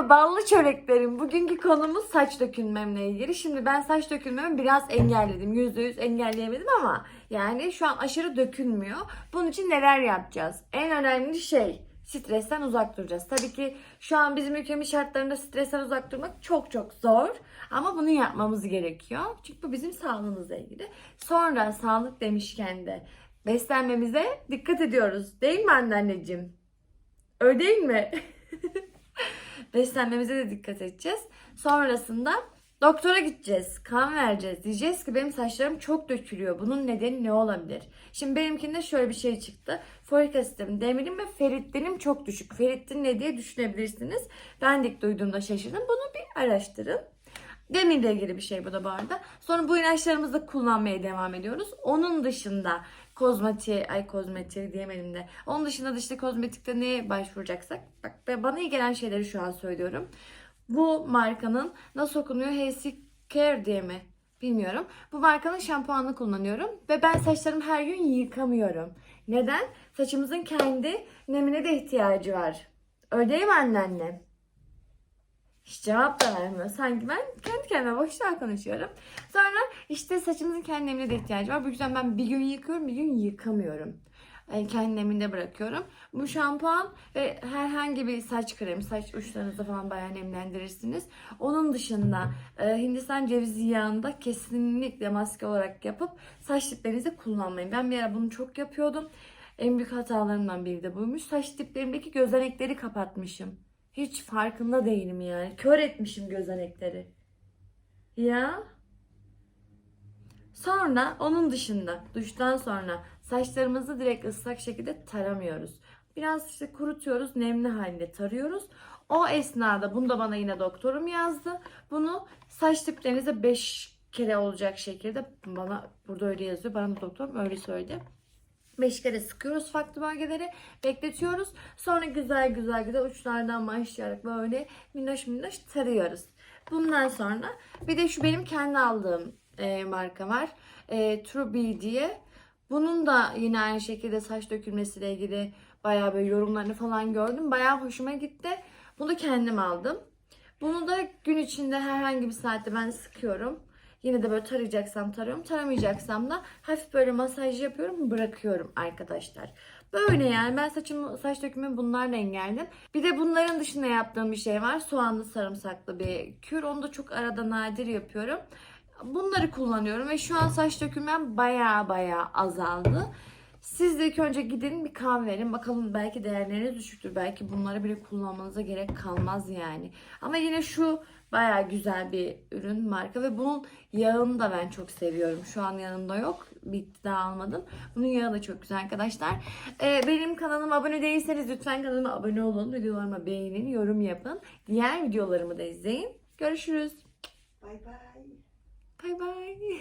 Merhaba ballı çöreklerim. Bugünkü konumuz saç dökülmemle ilgili. Şimdi ben saç dökülmemi biraz engelledim. %100 engelleyemedim ama yani şu an aşırı dökülmüyor. Bunun için neler yapacağız? En önemli şey stresten uzak duracağız. Tabii ki şu an bizim ülkemiz şartlarında stresten uzak durmak çok çok zor. Ama bunu yapmamız gerekiyor. Çünkü bu bizim sağlığımızla ilgili. Sonra sağlık demişken de beslenmemize dikkat ediyoruz. Değil mi anneanneciğim? Öyle değil mi? Beslenmemize de dikkat edeceğiz. Sonrasında doktora gideceğiz. Kan vereceğiz. Diyeceğiz ki benim saçlarım çok dökülüyor. Bunun nedeni ne olabilir? Şimdi benimkinde şöyle bir şey çıktı. Folik asitim, demirim ve ferritinim çok düşük. Ferritin ne diye düşünebilirsiniz. Ben de ilk duyduğumda şaşırdım. Bunu bir araştırın. Demirle ilgili bir şey bu da bu arada. Sonra bu ilaçlarımızı kullanmaya devam ediyoruz. Onun dışında kozmetiğe, ay kozmetiğe diyemedim de. Onun dışında da işte kozmetikte neye başvuracaksak. Bak bana iyi gelen şeyleri şu an söylüyorum. Bu markanın nasıl okunuyor? Healthy Care diye mi? Bilmiyorum. Bu markanın şampuanını kullanıyorum. Ve ben saçlarımı her gün yıkamıyorum. Neden? Saçımızın kendi nemine de ihtiyacı var. Öyle değil mi anneannem? Hiç cevap da vermiyor. Sanki ben kendi kendime boşluğa konuşuyorum. Sonra işte saçımızın kendi nemine de ihtiyacı var. Bu yüzden ben bir gün yıkıyorum, bir gün yıkamıyorum. Yani kendi neminde bırakıyorum. Bu şampuan ve herhangi bir saç kremi, saç uçlarınızı falan bayağı nemlendirirsiniz. Onun dışında e, Hindistan cevizi yağında kesinlikle maske olarak yapıp saç diplerinizi kullanmayın. Ben bir ara bunu çok yapıyordum. En büyük hatalarımdan biri de buymuş. Saç diplerimdeki gözenekleri kapatmışım. Hiç farkında değilim yani. Kör etmişim gözenekleri. Ya. Sonra onun dışında duştan sonra saçlarımızı direkt ıslak şekilde taramıyoruz. Biraz işte kurutuyoruz, nemli halinde tarıyoruz. O esnada bunu da bana yine doktorum yazdı. Bunu saç diplerinize 5 kere olacak şekilde bana burada öyle yazıyor. Bana doktorum öyle söyledi. 5 kere sıkıyoruz farklı bölgeleri. Bekletiyoruz. Sonra güzel güzel güzel uçlardan başlayarak böyle minnoş minnoş tarıyoruz. Bundan sonra bir de şu benim kendi aldığım e, marka var. E, True Bee diye. Bunun da yine aynı şekilde saç dökülmesiyle ilgili bayağı böyle yorumlarını falan gördüm. Bayağı hoşuma gitti. Bunu kendim aldım. Bunu da gün içinde herhangi bir saatte ben sıkıyorum. Yine de böyle tarayacaksam tarıyorum. Taramayacaksam da hafif böyle masaj yapıyorum. Bırakıyorum arkadaşlar. Böyle yani ben saçımı, saç dökümü bunlarla engelledim. Bir de bunların dışında yaptığım bir şey var. Soğanlı sarımsaklı bir kür. Onu da çok arada nadir yapıyorum. Bunları kullanıyorum ve şu an saç dökülmem baya baya azaldı. Siz de ilk önce gidin bir kan verin. Bakalım belki değerleriniz düşüktür. Belki bunları bile kullanmanıza gerek kalmaz yani. Ama yine şu baya güzel bir ürün marka ve bunun yağını da ben çok seviyorum. Şu an yanımda yok. Bitti daha almadım. Bunun yağı da çok güzel arkadaşlar. Ee, benim kanalıma abone değilseniz lütfen kanalıma abone olun. Videolarıma beğenin, yorum yapın. Diğer videolarımı da izleyin. Görüşürüz. Bay bay. Bay bay.